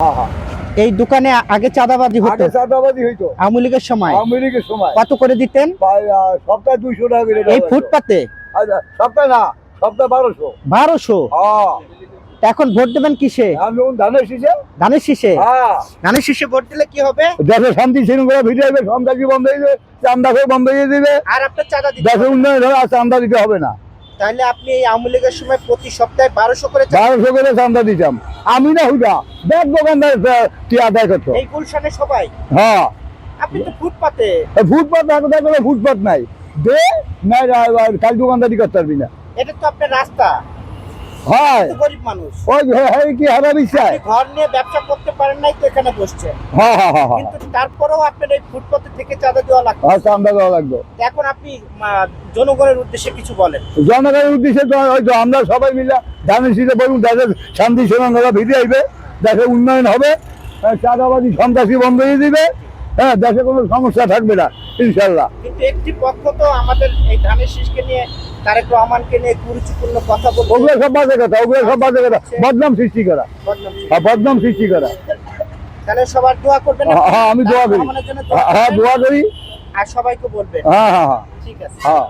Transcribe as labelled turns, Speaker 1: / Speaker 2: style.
Speaker 1: হ্যাঁ হ্যাঁ।
Speaker 2: এই দোকানে আগে চাঁদাবাজি হতো?
Speaker 1: চাঁদাবাজি হইতো।
Speaker 2: আওয়ামী লীগের সময়?
Speaker 1: আওয়ামী লীগের সময়।
Speaker 2: কত করে দিতেন?
Speaker 1: সপ্তাহে দুইশো টাকা করে
Speaker 2: এই ফুটপাতে?
Speaker 1: আচ্ছা, সপ্তাহে না সপ্তাহে বারোশো।
Speaker 2: বারোশো?
Speaker 1: হ্যাঁ।
Speaker 2: এখন ভোট দেবেন কিসে?
Speaker 1: আমি ধানের শীষে।
Speaker 2: ধানের শীষে? ধানের শীষে ভোট দিলে কি হবে?
Speaker 1: দেশে শান্তি শৃঙ্খলা ফিরে যাবে সন্ত্রাসী বন্ধ হয়ে যাবে চান্দা বন্ধ হয়ে
Speaker 2: আর আপনার চাঁদা
Speaker 1: দেশে উন্নয়ন হবে আর চান্দা দিতে হবে না।
Speaker 2: তাহলে আপনি এই আওয়ামী লীগের সময় প্রতি সপ্তাহে বারোশো করে
Speaker 1: বারোশো করে চান্দা দিতাম। আমি না হুদা দেখ দোকানদার কি আদায় করতো।
Speaker 2: এই গুলশানে সবাই?
Speaker 1: হ্যাঁ।
Speaker 2: আপনি তো ফুটপাতে।
Speaker 1: ফুটপাত না কোথায় কোনো ফুটপাত নাই। দে নাই কাল দোকানদারি করতে পারবি না।
Speaker 2: এটা তো আপনার রাস্তা।
Speaker 1: হয়।
Speaker 2: গরিব মানুষ।
Speaker 1: ওই হে- হে কি হারাবি চাই
Speaker 2: ঘর নিয়ে ব্যবসা করতে পারেন নাই তো এখানে বসছেন।
Speaker 1: হ্যাঁ হ্যাঁ হ্যাঁ হ্যাঁ।
Speaker 2: কিন্তু তারপরেও আপনার এই ফুটপাতে থেকে চাঁদা দেওয়া লাগবে।
Speaker 1: আর চান্দা দেওয়া লাগবে।
Speaker 2: এখন আপনি জনগণের উদ্দেশ্যে কিছু বলেন।
Speaker 1: জনগণের উদ্দেশ্যে তো আমরা সবাই মিলে ধানের শীতে বলুন দেশের শান্তি শৃঙ্খলা ফিরে আইবে দেশে উন্নয়ন হবে চাঁদাবাদী সন্ত্রাসী বন্ধ হয়ে দিবে হ্যাঁ দেশে কোনো সমস্যা থাকবে না ইনশাল্লাহ
Speaker 2: কিন্তু একটি পক্ষ তো আমাদের এই ধানের শীষকে নিয়ে তারেক রহমানকে নিয়ে গুরুত্বপূর্ণ কথা বলছে
Speaker 1: ওগুলো সব বাজে কথা ওগুলো সব বাজে কথা। বদনাম সৃষ্টি করা।
Speaker 2: বদনাম
Speaker 1: বদনাম সৃষ্টি করা।
Speaker 2: তাহলে সবার দোয়া করবেন
Speaker 1: হ্যাঁ, হ্যাঁ আমি দোয়া করি। হ্যাঁ দোয়া করি।
Speaker 2: আর সবাইকে বলবেন।
Speaker 1: হ্যাঁ হ্যাঁ হ্যাঁ।
Speaker 2: ঠিক আছে।
Speaker 1: হ্যাঁ।